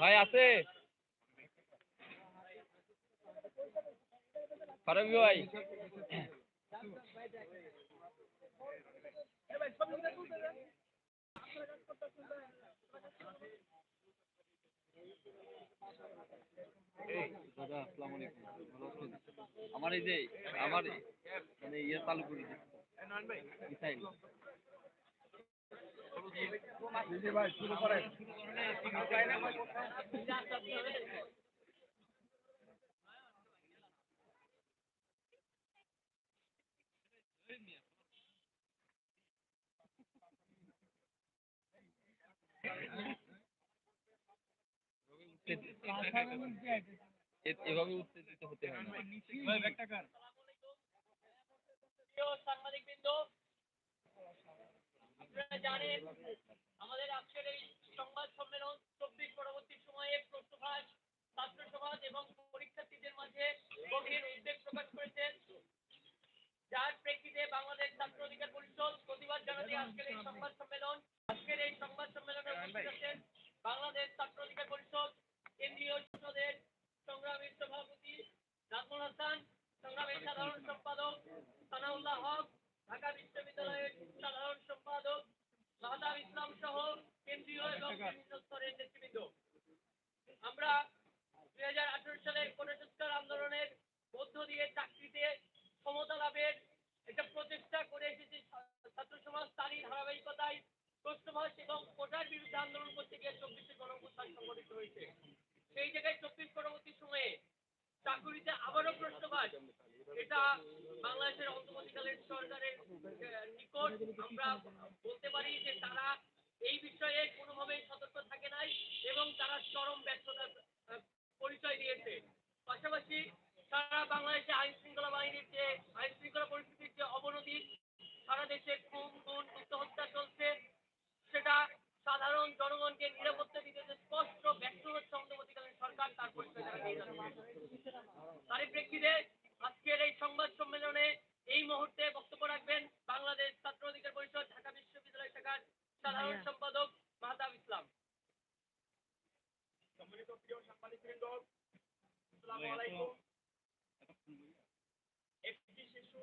ভাই আছে? ফারুকি ভাই। দাদা, আসসালামু আলাইকুম। ভালো আমার এই যে, আমার মানে ইয়ে চালু করে এভাবে উত্তেজিত হতে হয় না। প্রিয় সাংবাদিকবৃন্দ আপনারা জানেন, আমাদের আজকের এই সংবাদ সম্মেলন চব্বিশ পরবর্তী সময়ে ছাত্র সমাজ এবং পরীক্ষার্থীদের মাঝে গভীর উদ্বেগ প্রকাশ করেছেন যার প্রেক্ষিতে বাংলাদেশ ছাত্র অধিকার পরিষদ প্রতিবাদ জানাতে আজকের এই সংবাদ সম্মেলন, আজকের এই সংবাদ সম্মেলনে উপস্থিত আছেন বাংলাদেশ ছাত্র অধিকার পরিষদ কেন্দ্রীয় সংসদের সভাপতি নাজমুল হাসান, সংগ্রামী সাধারণ সম্পাদক সানাউল্লাহ হক, ঢাকা বিশ্ববিদ্যালয়ের সাধারণ সম্পাদক মাহতাব ইসলাম সহ কেন্দ্রীয় এবং বিভিন্ন স্তরের নেতৃবৃন্দ। আমরা দুই হাজার আঠারো সালের গণসংস্কার আন্দোলনের মধ্য দিয়ে চাকরিতে ক্ষমতা লাভের একটা প্রচেষ্টা করে এসেছি। ছাত্র সমাজ তারই ধারাবাহিকতায় প্রশ্নভাস এবং কোটার বিরুদ্ধে আন্দোলন করতে গিয়ে চব্বিশে গণঅভ্যুত্থান সংগঠিত হয়েছে। সেই জায়গায় চব্বিশ পরবর্তী সময়ে চাকুরিতে আবারও প্রশ্নভাস এটা বাংলাদেশের অন্তর্বর্তীকালীন সরকারের নিকট আমরা বলতে পারি যে তারা এই বিষয়ে কোনোভাবেই সতর্ক থাকে নাই এবং তারা চরম ব্যর্থতার পরিচয় দিয়েছে। পাশাপাশি সারা বাংলাদেশে আইন শৃঙ্খলা বাহিনীর যে আইন শৃঙ্খলা পরিস্থিতির যে অবনতি, সারা দেশে খুন গুণ হত্যা চলছে। সেটা সাধারণ জনগণকে নিরাপত্তা দিতে স্পষ্ট ব্যর্থ হচ্ছে অন্তর্বর্তীকালীন সরকার তার পরিচয় দিয়ে তারই প্রেক্ষিতে আজকের এই সংবাদ সম্মেলনে এই মুহূর্তে বক্তব্য রাখবেন বাংলাদেশ ছাত্র অধিকার পরিষদ ঢাকা বিশ্ববিদ্যালয় শাখার সাধারণ সম্পাদক মাহতাব ইসলাম সম্মানিত প্রিয় সাংবাদিকবৃন্দ আসসালামু আলাইকুম একটি শিশু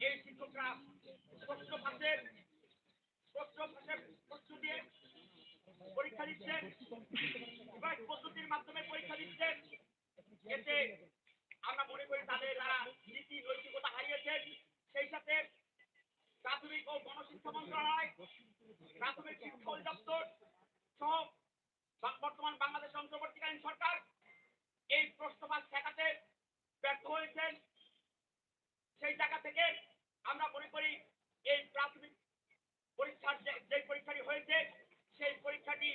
এই শিক্ষকরা ফাঁসের প্রশ্ন ফাঁসের প্রশ্ন দিয়ে পরীক্ষা দিচ্ছেন পদ্ধতির মাধ্যমে পরীক্ষা দিচ্ছেন এতে আমরা মনে করি তাদের যারা নীতি, নৈতিকতা হারিয়েছেন, সেই সাথে প্রাথমিক ও গণশিক্ষা মন্ত্রণালয়, প্রাথমিক শিক্ষা অধিদপ্তর সহ বর্তমান বাংলাদেশ অন্তর্বর্তীকালীন সরকার এই প্রশ্নবাদ ঠেকাতে ব্যর্থ হয়েছেন। সেই জায়গা থেকে আমরা মনে করি এই প্রাথমিক পরীক্ষার যে পরীক্ষাটি হয়েছে সেই পরীক্ষাটি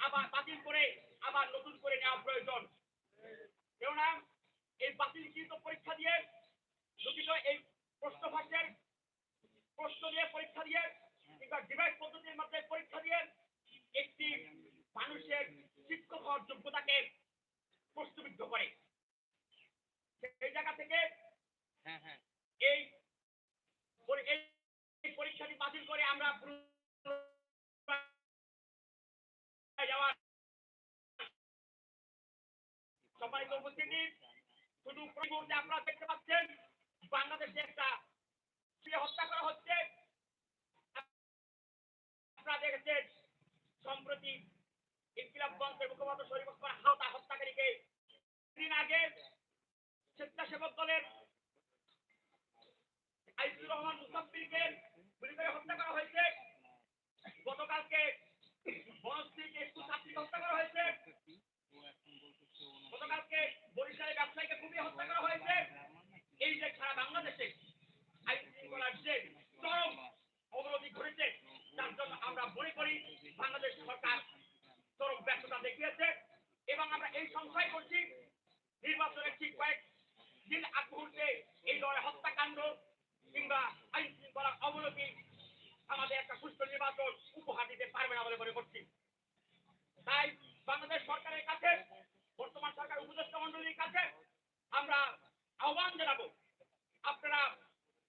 আবার বাতিল করে আবার নতুন করে নেওয়া প্রয়োজন। কেননা এই বাতিলকৃত পরীক্ষা দিয়ে দুঃখিত এই প্রশ্ন প্রশ্নভাষের প্রশ্ন দিয়ে পরীক্ষা দিয়ে কিংবা ডিভাইস পদ্ধতির মধ্যে পরীক্ষা দিয়ে একটি মানুষের শিক্ষক হওয়ার যোগ্যতাকে প্রশ্নবিদ্ধ করে। সেই জায়গা থেকে হ্যাঁ হ্যাঁ। এই স্বেচ্ছাসেবক দলের আইসুর রহমান মুসাফিরকে হত্যা করা হয়েছে। গতকালকে বনশ্রীকে হত্যা করা হয়েছে গতকালকে বরিশালের ব্যবসায়ীকে কুপিয়ে হত্যা করা হয়েছে এই যে সারা বাংলাদেশে আইন শৃঙ্খলার যে চরম অবনতি ঘটেছে তার জন্য আমরা মনে করি বাংলাদেশ সরকার চরম নির্বাচনের ঠিক কয়েক দিন আগ মুহূর্তে এই দলের হত্যাকাণ্ড কিংবা আইন শৃঙ্খলার অবনতি আমাদের একটা সুষ্ঠু নির্বাচন উপহার দিতে পারবে না বলে মনে করছি। তাই বাংলাদেশ সরকারের কাছে, বর্তমান সরকার উপদেষ্টা মন্ডলীর কাছে আমরা আহ্বান জানাব, আপনারা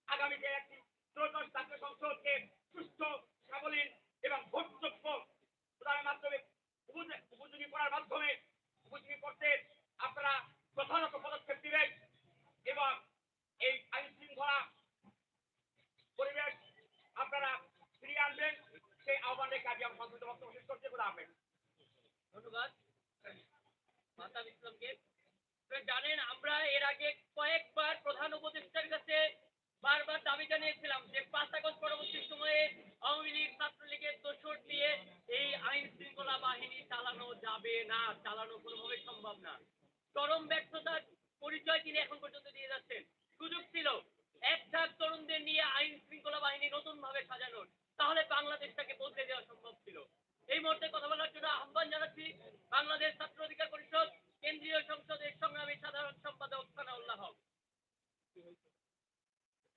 আগামীতে একটি ত্রয়োদশ জাতীয় সংসদকে সুস্থ সাবলীল এবং ভোটযোগ্য উপযোগী- করার মাধ্যমে উপযোগী করতে আপনারা প্রধানত পদক্ষেপ দিবেন এবং এই আইন শৃঙ্খলা পরিবেশ আপনারা ফিরিয়ে আনবেন। সেই আহ্বান আজকে আমার সংক্ষিপ্ত বক্তব্য শেষ করতে বলে আহ্বান ধন্যবাদ। জানেন, আমরা এর আগে কয়েকবার প্রধান উপদেষ্টার কাছে বারবার দাবি জানিয়েছিলাম যে পাঁচ পরবর্তী সময়ে আওয়ামী লীগ ছাত্রলীগের দোষর দিয়ে এই আইন শৃঙ্খলা বাহিনী চালানো যাবে না, চালানো কোনোভাবে সম্ভব না। চরম ব্যর্থতার পরিচয় তিনি এখন পর্যন্ত দিয়ে যাচ্ছেন। সুযোগ ছিল এক ঝাঁক তরুণদের নিয়ে আইন শৃঙ্খলা বাহিনী নতুন ভাবে সাজানোর, তাহলে বাংলাদেশটাকে বদলে দেওয়া সম্ভব ছিল। এই মুহূর্তে কথা বলার জন্য আহ্বান জানাচ্ছি বাংলাদেশ ছাত্র অধিকার পরিষদ, কেন্দ্রীয় সংসদের সংগ্রামী সাধারণ সম্পাদক সানাউল্লাহ হক।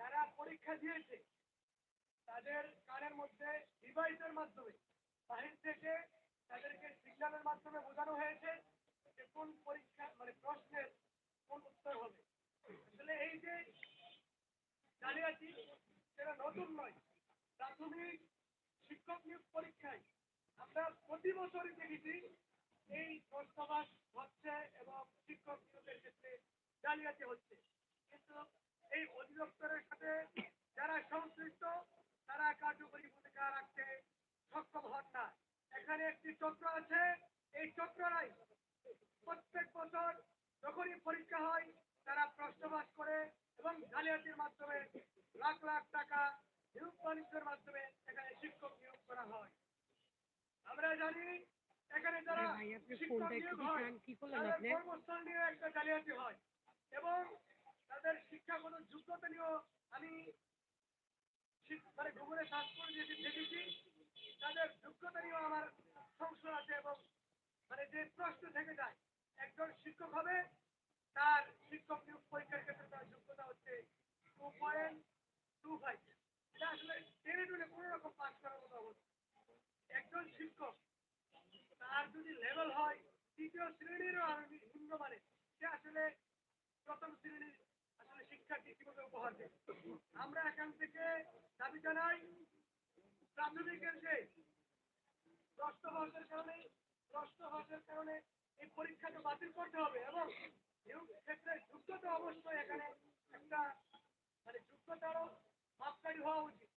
যারা পরীক্ষা দিয়েছে, তাদের কানের মধ্যে ডিভাইসের মাধ্যমে বাহির থেকে তাদেরকে সিগন্যালের মাধ্যমে বোঝানো হয়েছে যে কোন পরীক্ষা মানে প্রশ্নের কোন উত্তর হবে। আসলে এই যে জালিয়াতি, সেটা নতুন নয়। প্রাথমিক শিক্ষক নিয়োগ পরীক্ষায় আমরা প্রতি বছরই দেখেছি এই প্রশ্নবাস হচ্ছে এবং শিক্ষক নিয়োগের ক্ষেত্রে জালিয়াতি হচ্ছে। কিন্তু এই অধিদপ্তরের সাথে যারা সংশ্লিষ্ট তারা কার্যকরী ভূমিকা রাখতে সক্ষম হন না। এখানে একটি চক্র আছে। এই চক্ররাই প্রত্যেক বছর যখনই পরীক্ষা হয় তারা প্রশ্নবাস করে এবং জালিয়াতির মাধ্যমে লাখ লাখ টাকা নিয়োগ বাণিজ্যের মাধ্যমে এখানে শিক্ষক নিয়োগ করা হয়। আমরা জানি এখানে যারা শিক্ষক নিয়োগ হয় তাদের কর্মস্থল নিয়ে একটা জালিয়াতি হয় এবং শিক্ষাগত যোগ্যতা নিয়েও আমি মানে গুগলে সার্চ করে দিয়েছি, দেখেছি। তাদের যোগ্যতা নিয়েও আমার সংশয় আছে এবং মানে যে প্রশ্ন থেকে যায়, একজন শিক্ষক হবে, তার শিক্ষক নিয়োগ পরীক্ষার ক্ষেত্রে তার যোগ্যতা হচ্ছে টু পয়েন্ট টু ফাইভ এটা আসলে টেনে টুনে কোনো রকম পাস করার মতো অবস্থা। একজন শিক্ষক, তার যদি লেভেল হয়, তৃতীয় শ্রেণীরও আরও নি- নিম্নমানের সে আসলে প্রথম শ্রেণির আমরা এখান থেকে দাবি জানাই প্রাথমিকের যে প্রশ্নভাষের কারণে প্রশ্নভাষের কারণে এই পরীক্ষাটা বাতিল করতে হবে এবং ক্ষেত্রে যোগ্যতা অবশ্যই এখানে একটা মানে যোগ্যতারও মাপকারী হওয়া উচিত।